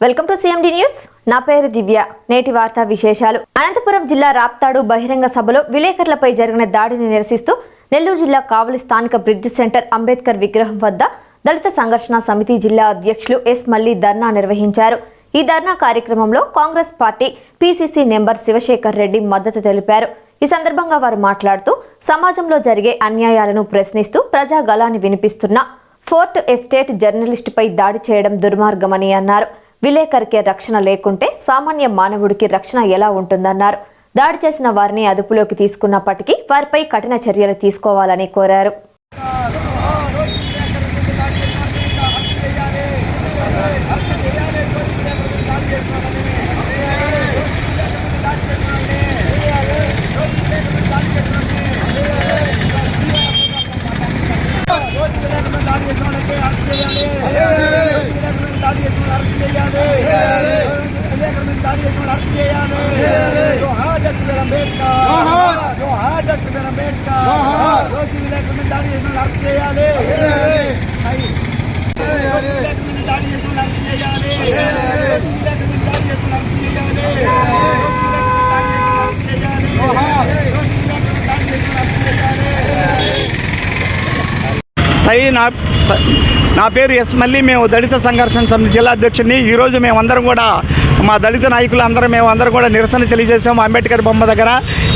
Welcome to CMD news నా పేరు దివ్య. నేటి వార్తా విశేషాలు. అనంతపురం జిల్లా రాప్తాడు బహిరంగ సభలో విలేకరులపై జరిగిన దాడిని నిరసిస్తూ నెల్లూరు జిల్లా కావలి స్థానిక బ్రిడ్జ్ సెంటర్ అంబేద్కర్ విగ్రహం వద్ద దళిత సంఘర్షణ సమితి జిల్లా అధ్యక్షులు ఎస్ మల్లి ధర్నా నిర్వహించారు. ఈ ధర్నా కార్యక్రమంలో Congress party PCC number Shivashekar Reddy మద్దతు తెలిపారు. ఈ సందర్భంగా వారు మాట్లాడుతూ సమాజంలో జరిగే అన్యాయాలను ప్రశ్నిస్తూ ప్రజాగలాన్ని వినిపిస్తున్న ఫోర్ట్ ఎస్టేట్ జర్నలిస్టుపై దాడి చేయడం దుర్మార్గమని అన్నారు. విలేకరికే రక్షణ లేకుంటే సామాన్య మానవుడికి రక్షణ ఎలా ఉంటుందన్నారు. దాడి చేసిన వారిని అదుపులోకి తీసుకున్నప్పటికీ వారిపై కఠిన చర్యలు తీసుకోవాలని కోరారు. అయ్యి నా నా పేరు ఎస్ మళ్ళీ మేము దళిత సంఘర్షణ సమితి జిల్లా అధ్యక్షుడిని. ఈరోజు మేమందరం కూడా మా దళిత నాయకులు అందరం మేము అందరం కూడా నిరసన తెలియజేసాము అంబేద్కర్ బొమ్మ దగ్గర.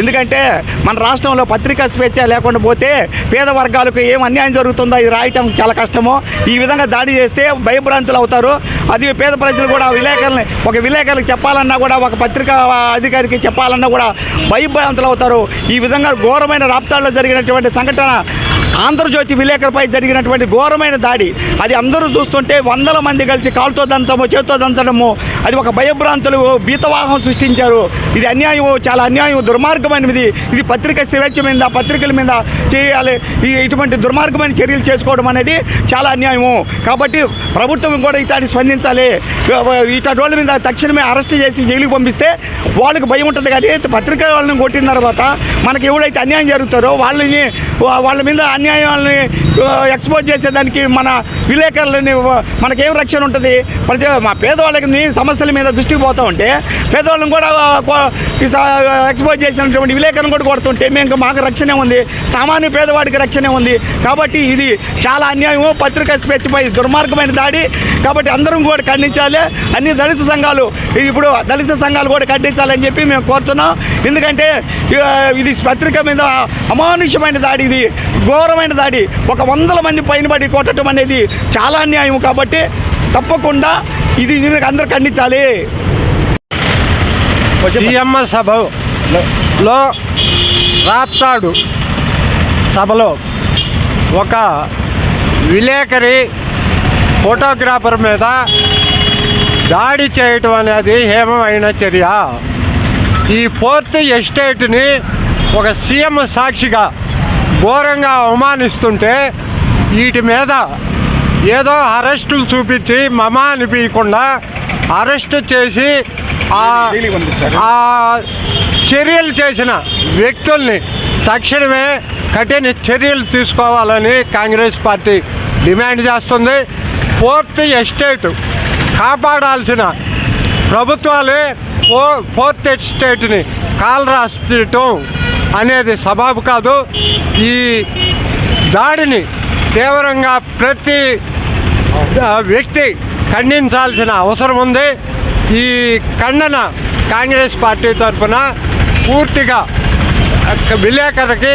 ఎందుకంటే మన రాష్ట్రంలో పత్రికా స్వేచ్ఛ లేకుండా పోతే పేద వర్గాలకు ఏం అన్యాయం జరుగుతుందో ఇది రాయటం చాలా కష్టము. ఈ విధంగా దాడి చేస్తే భయభ్రాంతులు అవుతారు. అది పేద ప్రజలు కూడా విలేకరులని ఒక విలేకరులకు చెప్పాలన్నా కూడా ఒక పత్రికా అధికారికి చెప్పాలన్నా కూడా భయభ్రాంతులు అవుతారు. ఈ విధంగా ఘోరమైన రాప్తాల్లో జరిగినటువంటి సంఘటన ఆంధ్రజ్యోతి విలేకరుపై జరిగినటువంటి ఘోరమైన దాడి. అది అందరూ చూస్తుంటే వందల మంది కలిసి కాలుతో దంచము చేతితో దంచడము అది ఒక భయభ్రాంతులు భీతవాహం సృష్టించారు. ఇది అన్యాయం చాలా అన్యాయం దుర్మార్గమైనది. ఇది పత్రిక స్వేచ్ఛ మీద పత్రికల మీద చేయాలి. ఈ ఇటువంటి దుర్మార్గమైన చర్యలు చేసుకోవడం అనేది చాలా అన్యాయము. కాబట్టి ప్రభుత్వం కూడా ఇట్లాంటి స్పందించాలి. ఇతడి వాళ్ళ మీద తక్షణమే అరెస్ట్ చేసి జైలుకి పంపిస్తే వాళ్ళకి భయం ఉంటుంది. కానీ పత్రిక వాళ్ళని కొట్టిన తర్వాత మనకి ఎవడైతే అన్యాయం జరుగుతారో వాళ్ళని వాళ్ళ మీద అన్యాయాలని ఎక్స్పోజ్ చేసేదానికి మన విలేకరులని మనకేం రక్షణ ఉంటుంది? ప్రతి మా పేదవాళ్ళకి సమస్యల మీద దృష్టికి పోతా ఉంటే పేదవాళ్ళని కూడా ఈ ఎక్స్పోజ్ చేసినటువంటి విలేకరులను కూడా కొడుతుంటే మేము మాకు రక్షణే ఉంది. సామాన్య పేదవాడికి రక్షణే ఉంది. కాబట్టి ఇది చాలా అన్యాయము. పత్రికా స్వేచ్ఛపై దుర్మార్గమైన దాడి. కాబట్టి అందరం కూడా ఖండించాలి. అన్ని దళిత సంఘాలు ఇప్పుడు దళిత సంఘాలు కూడా ఖండించాలని చెప్పి మేము కోరుతున్నాం. ఎందుకంటే ఇది పత్రిక మీద అమానుష్యమైన దాడి ఇది. ఘోరమైన దాడి. ఒక వందల మంది పైన పడి కొట్టడం అనేది చాలా అన్యాయం కాబట్టి తప్పకుండా ఇది దీనికి అందరూ ఖండించాలి. సీఎం సభలో రాప్తాడు సభలో ఒక విలేకరి ఫోటోగ్రాఫర్ మీద దాడి చేయటం అనేది హేమమైన చర్య. ఈ ఫోర్త్ ఎస్టేట్ని ఒక సీఎం సాక్షిగా ఘోరంగా అవమానిస్తుంటే వీటి మీద ఏదో అరెస్టులు చూపించి మమ అనిపించకుండా అరెస్ట్ చేసి ఆ చర్యలు చేసిన వ్యక్తుల్ని తక్షణమే కఠిన చర్యలు తీసుకోవాలని కాంగ్రెస్ పార్టీ డిమాండ్ చేస్తుంది. ఫోర్త్ ఎస్టేట్ కాపాడాల్సిన ప్రభుత్వాలే ఫోర్త్ ఎస్టేట్ని కాలు రాస్తటం అనేది సబాబు కాదు. ఈ దాడిని తీవ్రంగా ప్రతి వ్యక్తి ఖండించాల్సిన అవసరం ఉంది. ఈ ఖండన కాంగ్రెస్ పార్టీ తరఫున పూర్తిగా విలేకరికి